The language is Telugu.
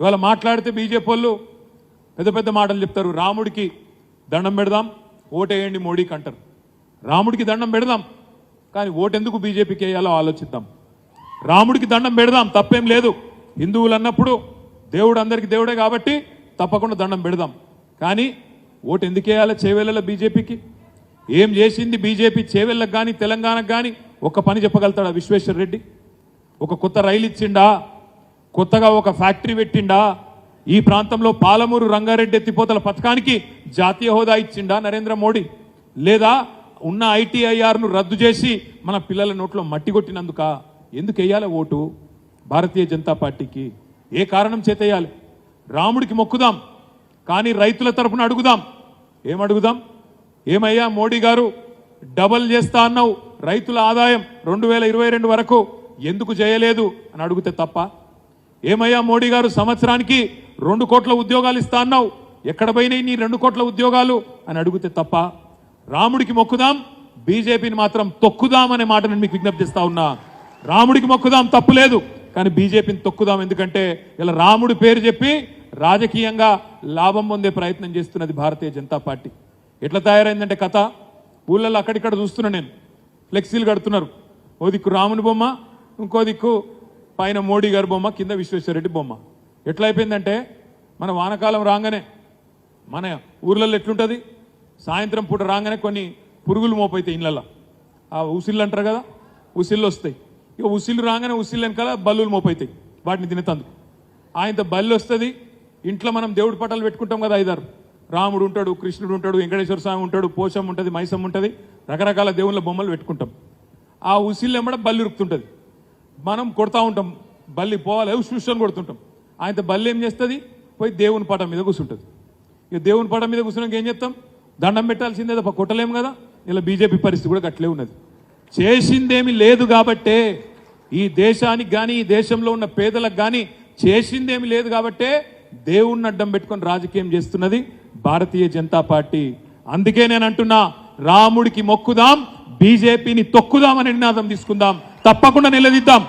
ఇవాళ మాట్లాడితే బీజేపీ వాళ్ళు పెద్ద పెద్ద మాటలు చెప్తారు. రాముడికి దండం పెడదాం ఓటేయండి మోడీకి అంటారు. రాముడికి దండం పెడదాం కానీ ఓటెందుకు బీజేపీకి వేయాలో ఆలోచిద్దాం. రాముడికి దండం పెడదాం తప్పేం లేదు. హిందువులు అన్నప్పుడు దేవుడు అందరికి దేవుడే కాబట్టి తప్పకుండా దండం పెడదాం. కానీ ఓటు ఎందుకు వేయాలి చేవేళ్ళ బీజేపీకి? ఏం చేసింది బీజేపీ చేవెళ్ళకు కానీ తెలంగాణకు కానీ ఒక్క పని చెప్పగలుగుతాడా విశ్వేశ్వర్ రెడ్డి? ఒక కొత్త రైలు ఇచ్చిండా? కొత్తగా ఒక ఫ్యాక్టరీ పెట్టిండా? ఈ ప్రాంతంలో పాలమూరు రంగారెడ్డి ఎత్తిపోతల పథకానికి జాతీయ హోదా ఇచ్చిండా నరేంద్ర మోడీ? లేదా ఉన్న ఐటీఐఆర్ను రద్దు చేసి మన పిల్లల నోట్లో మట్టి కొట్టినందుక? ఎందుకు వేయాలి ఓటు భారతీయ జనతా పార్టీకి? ఏ కారణం చేతేయాలి రాముడికి మొక్కుదాం కానీ రైతుల తరపున అడుగుదాం. ఏం అడుగుదాం? ఏమయ్యా మోడీ గారు డబల్ చేస్తా అన్నావు రైతుల ఆదాయం రెండు వేల ఇరవై రెండు వరకు. ఎందుకు చేయలేదు అని అడిగితే తప్ప? ఏమయ్యా మోడీ గారు సంవత్సరానికి రెండు కోట్ల ఉద్యోగాలు ఇస్తా అన్నావు? ఎక్కడ పోయినాయి నీ రెండు కోట్ల ఉద్యోగాలు? అని అడిగితే తప్ప రాముడికి మొక్కుదాం బీజేపీని మాత్రం తొక్కుదాం అనే మాట నేను మీకు విజ్ఞప్తిస్తా ఉన్నా. రాముడికి మొక్కుదాం తప్పు లేదు కానీ బీజేపీని తొక్కుదాం. ఎందుకంటే ఇలా రాముడి పేరు చెప్పి రాజకీయంగా లాభం పొందే ప్రయత్నం చేస్తున్నది భారతీయ జనతా పార్టీ. ఎట్లా తయారైందంటే కథ? ఊళ్ళల్లో అక్కడిక్కడ చూస్తున్నా నేను. ఫ్లెక్సీలు కడుతున్నారు. ఓ దిక్కు రాముని బొమ్మ ఇంకో దిక్కు పైన మోడీ గారి బొమ్మ కింద విశ్వేశ్వరరెడ్డి బొమ్మ. ఎట్లయిపోయిందంటే మన వానకాలం రాగానే మన ఊర్లలో ఎట్లుంటుంది? సాయంత్రం పూట రాగానే కొన్ని పురుగులు మోపైతాయి ఇళ్ళల్లో. ఆ ఉసిళ్ళు అంటారు కదా ఉసిళ్ళు వస్తాయి. ఇక ఉసిళ్ళు రాగానే ఉసిళ్ళు వెనకాల బల్లులు మోపైతాయి వాటిని తినేతందుకు. ఆయనతో బల్లి వస్తుంది ఇంట్లో మనం దేవుడి పటాలు పెట్టుకుంటాం కదా ఐదారు. రాముడు ఉంటాడు కృష్ణుడు ఉంటాడు వెంకటేశ్వర స్వామి ఉంటాడు పోషం ఉంటుంది మైసం ఉంటుంది రకరకాల దేవుళ్ళ బొమ్మలు పెట్టుకుంటాం. ఆ ఉసిళ్ళు ఎంబడ బల్లి ఉరుకుతుంటుంది. మనం కొడతా ఉంటాం. బల్లి పోవాలి చూసుకొని కొడుతుంటాం. ఆయనతో బల్లి ఏం చేస్తుంది? పోయి దేవుని పటం మీద కూర్చుంటుంది ఇక దేవుని పటం మీద కూర్చున్నాక ఏం చేస్తాం? దండం పెట్టాల్సిందే తప్ప కొట్టలేము కదా? ఇలా బీజేపీ పరిస్థితి కూడా గట్లే ఉన్నది. చేసిందేమి లేదు కాబట్టే ఈ దేశానికి కానీ ఈ దేశంలో ఉన్న పేదలకు కానీ చేసిందేమి లేదు కాబట్టే దేవుణ్ణి అడ్డం పెట్టుకొని రాజకీయం చేస్తున్నది భారతీయ జనతా పార్టీ. అందుకే నేను అంటున్నా రాముడికి మొక్కుదాం బీజేపీని తొక్కుదామని నినాదం తీసుకుందాం. తప్పకుండా నిలదీద్దాం.